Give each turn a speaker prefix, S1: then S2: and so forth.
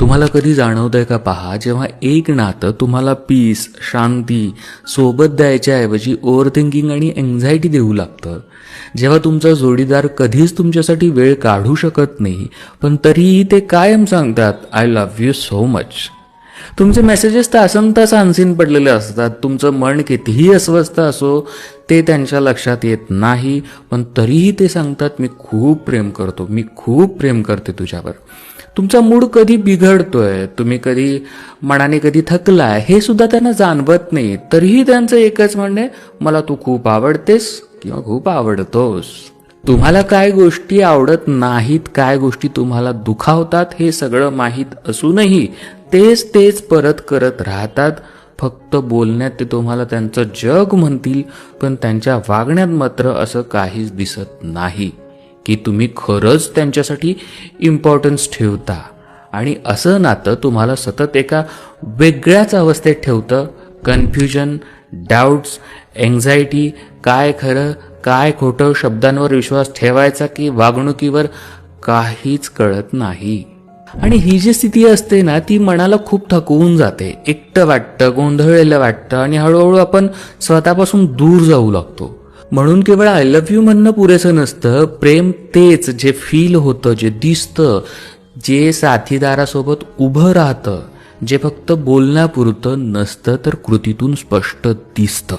S1: तुम्हाला कधी जाणवतंय का पहा जेव्हा एक नातं तुम्हाला पीस शांती सोबत द्यायच्याऐवजी ओव्हर थिंकिंग आणि एन्झायटी देऊ लागतं. जेव्हा तुमचा जोडीदार कधीच तुमच्यासाठी वेळ काढू शकत नाही पण तरीही ते कायम सांगतात I love you so much तुमचे मेसेजेस तासन तास अनसीन पडलेले असतात. तुमचं मन कितीही अस्वस्थ असो ते त्यांच्या लक्षात येत नाही. पण तरीही ते सांगतात मी खूप प्रेम करतो. मी खूप प्रेम करते तुझ्यावर. तुमचा मूड कधी बिघडतोय तुम्ही कधी मनाने कधी थकलाय हे सुद्धा त्यांना जाणवत नाही. तरीही त्यांचं एकच म्हणणे मला तू खूप आवडतेस किंवा खूप आवडतोस. तुम्हाला काय गोष्टी आवडत नाहीत काय गोष्टी तुम्हाला दुखावतात हे सगळं माहीत असूनही तेच तेच परत करत राहतात. फक्त बोलण्यात ते तुम्हाला त्यांचं जग म्हणतील पण त्यांच्या वागण्यात मात्र असं काहीच दिसत नाही. की तुम्ही खरंच त्यांच्यासाठी इम्पॉर्टन्स ठेवता. आणि असं नातं तुम्हाला सतत एका वेगळ्याच अवस्थेत ठेवतं. कन्फ्युजन डाऊट्स एन्झायटी काय खरं काय खोटं शब्दांवर विश्वास ठेवायचा की वागणुकीवर काहीच कळत नाही. आणि ही जी स्थिती असते ना ती मनाला खूप थकवून जाते. एकटं वाटतं गोंधळलेलं वाटतं आणि हळूहळू आपण स्वतःपासून दूर जाऊ लागतो. म्हणून केवळ आय लव्ह यू म्हणणं पुरेसं नसतं. प्रेम तेच जे फील होतं जे दिसतं जे साथीदारासोबत उभं राहतं. जे फक्त बोलण्यापुरतं नसतं तर कृतीतून स्पष्ट दिसतं.